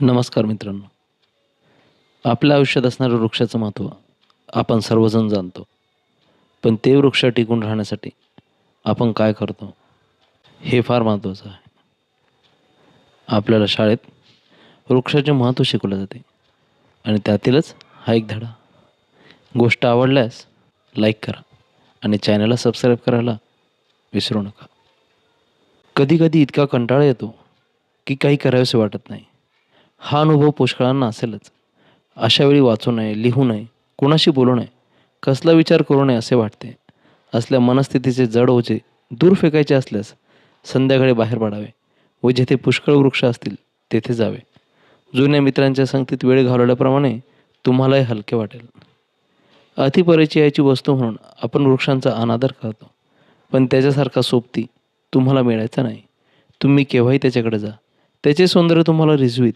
नमस्कार मित्रांनो. आपल्या आयुष्यात असणारं वृक्षाचं महत्त्व आपण सर्वजण जाणतो. पण ते वृक्ष टिकून राहण्यासाठी आपण काय करतो? हे फार महत्त्वाचं आहे. आपल्याला शाळेत वृक्षाचे महत्त्व शिकवले जाते. आणि त्यातीलच हा एक धडा. गोष्ट आवडल्यास लाईक करा आणि चॅनलला सबस्क्राईब करायला विसरू नका. कधीकधी इतका कंटाळा येतो की काही करावेसे वाटत नाही. हा अनुभव पुष्कळांना असेलच. अशावेळी वाचू नये लिहू नये कोणाशी बोलू नये कसला विचार करू नये असे वाटते. असल्या मनस्थितीचे जड ओझे दूर फेकायचे असल्यास संध्याकाळी बाहेर पडावे व जेथे पुष्कळ वृक्ष असतील तेथे जावे. जुन्या मित्रांच्या संगतीत वेळ घालवल्याप्रमाणे तुम्हालाही हलके वाटेल. अतिपरिचयाची वस्तू म्हणून आपण वृक्षांचा अनादर करतो पण त्याच्यासारखा सोबती तुम्हाला मिळायचा नाही. तुम्ही केव्हाही त्याच्याकडे जा. त्याचे सौंदर्य तुम्हाला रिझवीत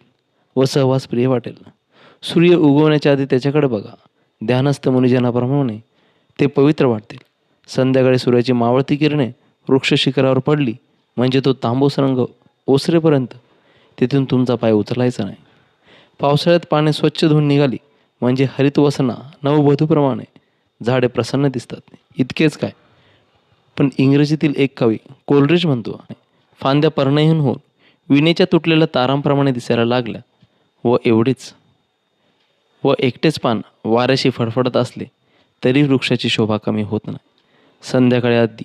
व सहवास प्रिय वाटेल. सूर्य उगवण्याच्या आधी त्याच्याकडे बघा. ध्यानस्थ मुनिजनाप्रमाणे ते पवित्र वाटतील. संध्याकाळी सूर्याची मावळती किरणे वृक्ष शिखरावर पडली म्हणजे तो तांबूस रंग ओसरेपर्यंत तिथून तुमचा पाय उचलायचा नाही. पावसाळ्यात पाने स्वच्छ धुवून निघाली म्हणजे हरितवसना नववधूप्रमाणे झाडे प्रसन्न दिसतात. इतकेच काय? पण इंग्रजीतील एक कवी कोलरिज म्हणतो फांद्या पर्णहीन होऊन विणेच्या तुटलेल्या तारांप्रमाणे दिसायला लागल्या. व एवढीच. व एकटेच पान वाऱ्याशी फडफडत असले तरी वृक्षाची शोभा कमी होत नाही. संध्याकाळी आधी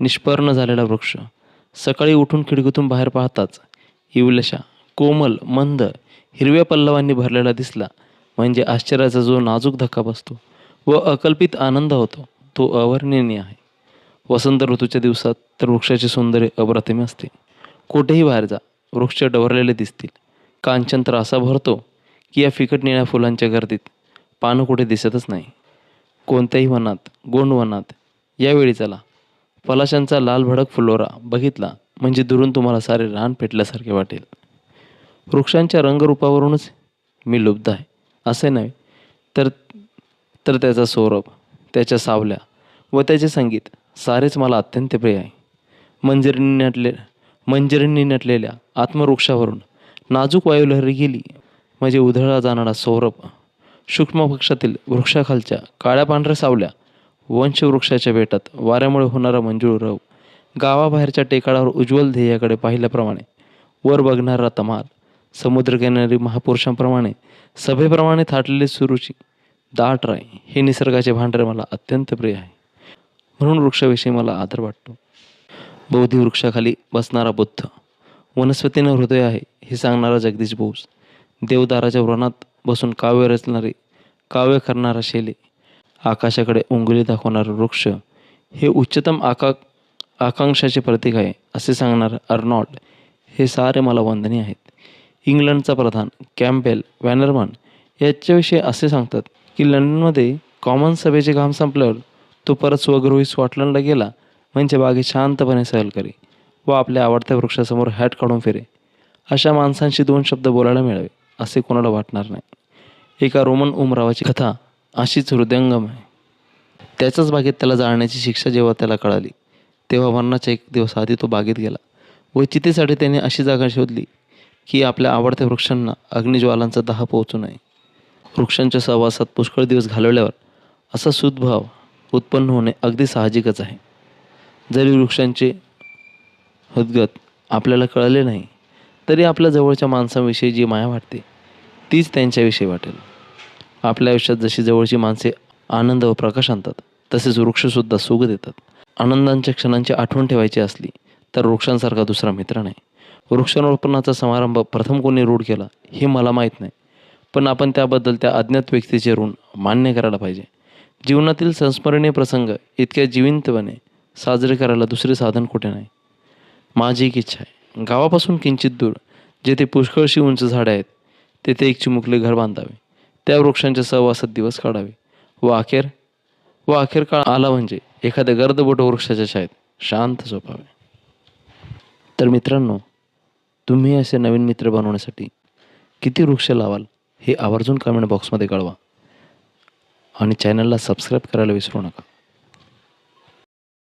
निष्पर्ण झालेला वृक्ष सकाळी उठून खिडकीतून बाहेर पाहताच इवलशा कोमल मंद हिरव्या पल्लवांनी भरलेला दिसला म्हणजे आश्चर्याचा जो नाजूक धक्का बसतो व अकल्पित आनंद होतो तो अवर्णनीय आहे. वसंत ऋतूच्या दिवसात तर वृक्षाचे सौंदर्य अप्रतिम असते. कुठेही बाहेर जा वृक्ष डवरलेले दिसतील. कांचन तर असा भरतो की या फिकट निळ्या फुलांच्या गर्दीत पानं कुठे दिसतच नाही. कोणत्याही वनात गोंड वनात यावेळी चला. पलाशांचा लाल भडक फुलोरा बघितला म्हणजे दुरून तुम्हाला सारे रान पेटल्यासारखे वाटेल. वृक्षांच्या रंगरूपावरूनच मी लुब्ध आहे. असे नव्हे तर तर त्याचा सौरभ त्याच्या सावल्या व त्याचे संगीत सारेच मला अत्यंत प्रिय आहे. मंजिरींनी नटले मंजिरींनी नटलेल्या आत्मवृक्षावरून नाजूक वायुलहरी गेली. म्हणजे उधळला जाणारा सौरभ. सूक्ष्म पक्षातील वृक्षाखालच्या काळ्या पांढऱ्या सावल्या वंशवृक्षाच्या बेटात वाऱ्यामुळे होणारा मंजूळ रव. गावाबाहेरच्या टेकाडावर उज्ज्वल ध्येयाकडे पाहिल्याप्रमाणे वर बघणारा तमाल समुद्रकिनारी महापुरुषांप्रमाणे सभेप्रमाणे थाटलेली सुरुची दाट राय हे निसर्गाचे भांडरे मला अत्यंत प्रिय आहे. म्हणून वृक्षाविषयी मला आदर वाटतो. बौद्धी वृक्षाखाली बसणारा बुद्ध. वनस्पतीनं हृदय आहे हे सांगणारा जगदीश बोस. देवदाराच्या व्रणात बसून काव्य रचणारे काव्य करणारा शेले आकाशाकडे उंगली दाखवणारा वृक्ष हे उच्चतम आका आकांक्षाचे प्रतीक आहे असे सांगणारं अर्नॉल्ड. हे सारे मला वंदनीय आहेत. इंग्लंडचा प्रधान कॅम्पेल वॅनरमन याच्याविषयी असे सांगतात की लंडनमध्ये कॉमन सभेचे काम संपल्यावर तो परत स्वगृही स्कॉटलंडला गेला म्हणजे बागे शांतपणे सहल करी. व आपल्या आवडत्या वृक्षासमोर हॅट काढून फिरे. अशा माणसांशी दोन शब्द बोलायला मिळावे असे कोणाला वाटणार नाही. एका रोमन उमरावाची कथा अशीच हृदयंगम आहे. त्याच्याच बागेत त्याला जाळण्याची शिक्षा जेव्हा त्याला कळाली तेव्हा मरणाच्या एक दिवस आधी तो बागेत गेला व चितेसाठी त्याने अशी जागा शोधली की आपल्या आवडत्या वृक्षांना अग्निज्वालांचा दाह पोहोचू नये. वृक्षांच्या सहवासात पुष्कळ दिवस घालवल्यावर असा सुद्भाव उत्पन्न होणे अगदी साहजिकच आहे. जरी वृक्षांचे हदगत आपल्याला कळले नाही तरी आपल्या जवळच्या माणसांविषयी जी माया वाटते तीच त्यांच्याविषयी वाटेल. आपल्या आयुष्यात जशी जवळची माणसे आनंद व प्रकाश आणतात तसेच वृक्षसुद्धा सुख देतात. आनंदांच्या क्षणांची आठवण ठेवायची असली तर वृक्षांसारखा दुसरा मित्र नाही. वृक्षारोपणाचा समारंभ प्रथम कोणी रूढ केला हे मला माहीत नाही. पण आपण त्याबद्दल त्या अज्ञात व्यक्तीचे ऋण मान्य करायला पाहिजे. जीवनातील संस्मरणीय प्रसंग इतक्या जिवंतपणे साजरे करायला दुसरे साधन कुठे नाही. माझी एक इच्छा आहे. गावापासून किंचित दूर जेथे पुष्कळशी उंच झाडं आहेत तेथे एक चिमुकले घर बांधावे. त्या वृक्षांच्या सहवासात दिवस काढावे. व अखेर व अखेर काळ आला म्हणजे एखाद्या गर्दबोट वृक्षाच्या छायेत शांत झोपावे. तर मित्रांनो तुम्ही असे नवीन मित्र बनवण्यासाठी किती वृक्ष लावाल हे आवर्जून कमेंट बॉक्समध्ये कळवा. आणि चॅनलला सबस्क्राईब करायला विसरू नका.